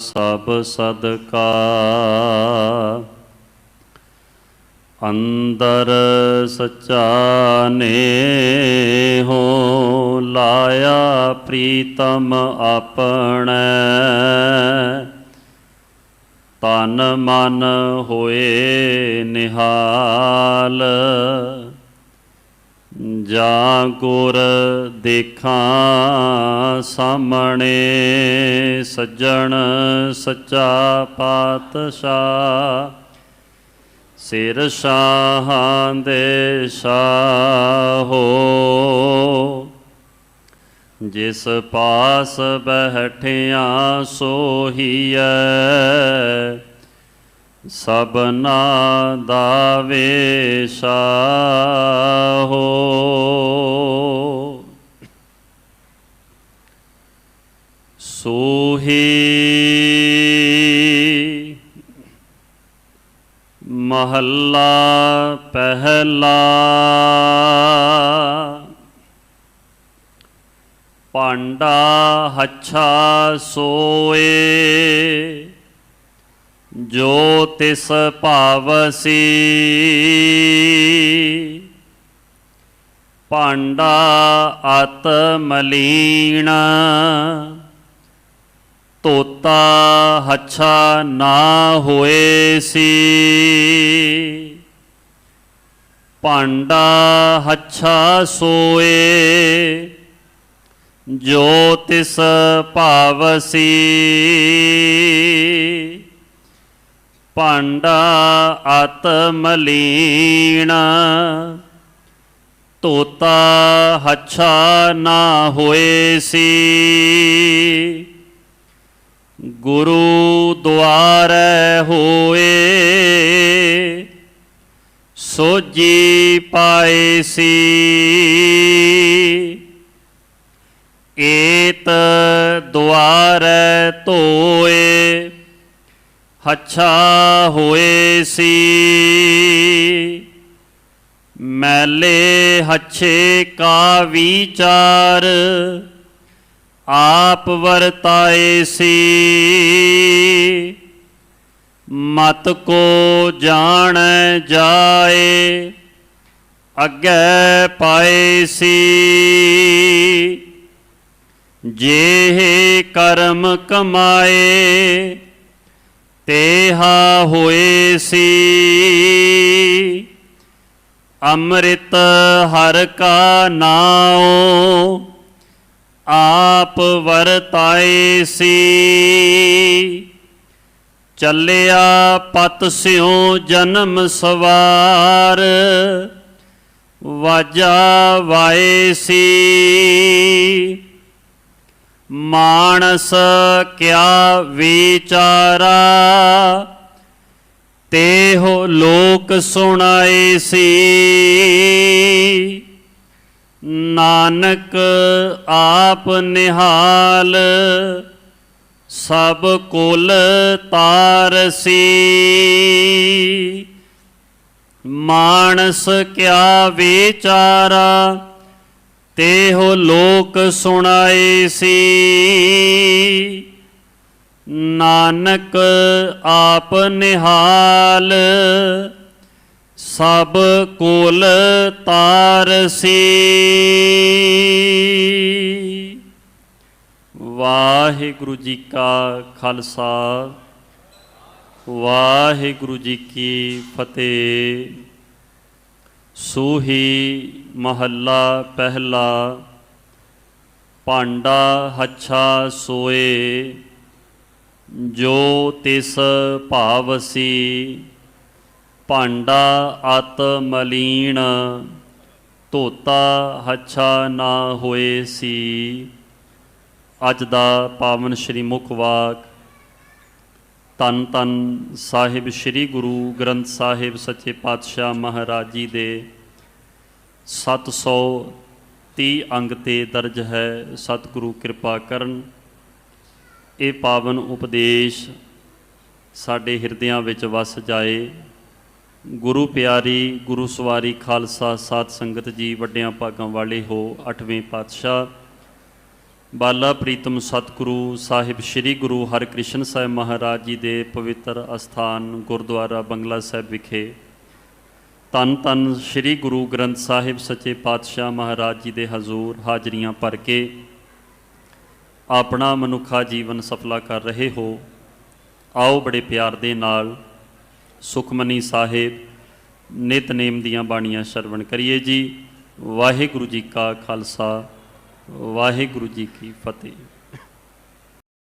ਸਭ ਸਦਕਾ। ਅੰਦਰ ਸਚਾ ਨੇ ਹੋ ਲਾਇਆ ਪ੍ਰੀਤਮ ਆਪਣੈ। ਤਨ ਮਨ ਹੋਏ ਨਿਹਾਲ। ਜਾਂ ਗੁਰ ਦੇਖਾਂ ਸਾਹਮਣੇ, ਸੱਜਣ ਸੱਚਾ ਪਾਤਸ਼ਾਹ। ਸਿਰ ਸ਼ਾਹਾਂ ਦੇ ਸ਼ਾਹੋ ਜਿਸ ਪਾਸ ਬਹਿਠਿਆ ਸੋਹੀਐ। ਸਬਨਾ ਦਾ ਵੇਸ਼ਾ ਹੋ। ਸੋਹੀ ਮਹੱਲਾ ਪਹਿਲਾ ਪਾਂਡਾ ਹੱਛਾ ਸੋਏ। ਜੋ ਤਿਸ ਭਾਵਸੀ ਪਾਂਡਾ ਅਤ ਮਲੀਣ ਤੋਤਾ ਹੱਛਾ ਨਾ ਹੋਏ ਸੀ। ਭਾਂਡਾ ਹੱਛਾ ਸੋਏ, ਜੋ ਤਿਸ ਭਾਵਸੀ ਭਾਂਡਾ ਅਤ ਮਲੀਣ ਤੋਤਾ ਹੱਛਾ ਨਾ ਹੋਏ ਸੀ। ਗੁਰੂ ਦੁਆਰੈ ਹੋਏ। ਸੋਜੀ ਪਾਏ ਸੀ। ਏਤ ਦੁਆਰੈ ਧੋਏ। ਹੱਛਾ ਹੋਏ ਸੀ। ਮੈਲੇ ਹੱਛੇ ਕਾ ਵਿਚਾਰ ਆਪ ਵਰਤਾਏ ਸੀ। ਮਤ ਕੋ ਜਾਣ ਜਾਏ, ਅੱਗੇ ਪਾਏ ਸੀ। ਜੇ ਕਰਮ ਕਮਾਏ ਤੇਹਾ ਹੋਏ ਸੀ। ਅੰਮ੍ਰਿਤ ਹਰ ਕਾ ਨਾਉ, ਆਪ ਵਰਤਾਏ ਸੀ। ਚੱਲਿਆ ਪਤ ਸਿਉ ਜਨਮ ਸਵਾਰ, ਵਾਜਾ ਵਾਏ ਸੀ। ਮਾਨਸ ਕਿਆ ਵਿਚਾਰਾ, ਤੇਹੋ ਲੋਕ ਸੁਣਾਏ ਸੀ। ਨਾਨਕ ਆਪ ਨਿਹਾਲ, ਸਭ ਕੁਲ ਤਾਰਸੀ ਮਾਨਸ ਕਿਆ ਵਿਚਾਰਾ ਤੇਹੋ ਲੋਕ ਸੁਣਾਏ ਸੀ। ਨਾਨਕ ਆਪ ਨਿਹਾਲ, ਸਭ ਕੁਲ ਤਾਰਸੀ ਵਾਹਿਗੁਰੂ ਜੀ ਕਾ ਖਾਲਸਾ, ਵਾਹਿਗੁਰੂ ਜੀ ਕੀ ਫਤਿਹ। ਸੂਹੀ ਮਹੱਲਾ ਪਹਿਲਾ, ਭਾਂਡਾ ਹੱਛਾ ਸੋਏ, ਜੋ ਤਿਸ ਭਾਵਸੀ, ਭਾਂਡਾ ਅਤ ਮਲੀਣ ਧੋਤਾ ਹੱਛਾ ਨਾ ਹੋਏ ਸੀ। ਅੱਜ ਦਾ ਪਾਵਨ ਸ਼੍ਰੀ ਮੁਖ ਵਾਕ ਤਨ ਤਨ ਸਾਹਿਬ ਸ੍ਰੀ ਗੁਰੂ ਗ੍ਰੰਥ ਸਾਹਿਬ ਸੱਚੇ ਪਾਤਸ਼ਾਹ ਮਹਾਰਾਜ ਜੀ ਦੇ 730 ਅੰਗ ਤੇ ਦਰਜ ਹੈ ਸਤਿਗੁਰੂ ਕਿਰਪਾ ਕਰਨ। ਇਹ ਪਾਵਨ ਉਪਦੇਸ਼ ਸਾਡੇ ਹਿਰਦਿਆਂ ਵਿੱਚ ਵਸ ਜਾਏ। ਗੁਰੂ ਪਿਆਰੀ, ਗੁਰੂ ਸਵਾਰੀ ਖਾਲਸਾ ਸਾਧ ਸੰਗਤ ਜੀ ਵੱਡਿਆਂ ਭਾਗਾਂ ਵਾਲੇ ਹੋ, ਅਠਵੇਂ ਪਾਤਸ਼ਾਹ। ਬਾਲਾ ਪ੍ਰੀਤਮ ਸਤਿਗੁਰੂ ਸਾਹਿਬ ਸ੍ਰੀ ਗੁਰੂ ਹਰਿਕ੍ਰਿਸ਼ਨ ਸਾਹਿਬ ਮਹਾਰਾਜ ਜੀ ਦੇ ਪਵਿੱਤਰ ਅਸਥਾਨ ਗੁਰਦੁਆਰਾ ਬੰਗਲਾ ਸਾਹਿਬ ਵਿਖੇ ਤਨ ਤਨ ਸ੍ਰੀ ਗੁਰੂ ਗ੍ਰੰਥ ਸਾਹਿਬ ਸੱਚੇ ਪਾਤਸ਼ਾਹ ਮਹਾਰਾਜ ਜੀ ਦੇ ਹਜ਼ੂਰ ਹਾਜ਼ਰੀਆਂ ਭਰ ਕੇ ਆਪਣਾ ਮਨੁੱਖਾ ਜੀਵਨ ਸਫਲਾ ਕਰ ਰਹੇ ਹੋ। ਆਓ ਬੜੇ ਪਿਆਰ ਦੇ ਨਾਲ ਸੁਖਮਨੀ ਸਾਹਿਬ ਨਿਤਨੇਮ ਦੀਆਂ ਬਾਣੀਆਂ ਸ਼ਰਵਣ ਕਰੀਏ ਜੀ। ਵਾਹਿਗੁਰੂ ਜੀ ਕਾ ਖਾਲਸਾ। ਵਾਹਿਗੁਰੂ ਜੀ ਕੀ ਫਤਿਹ।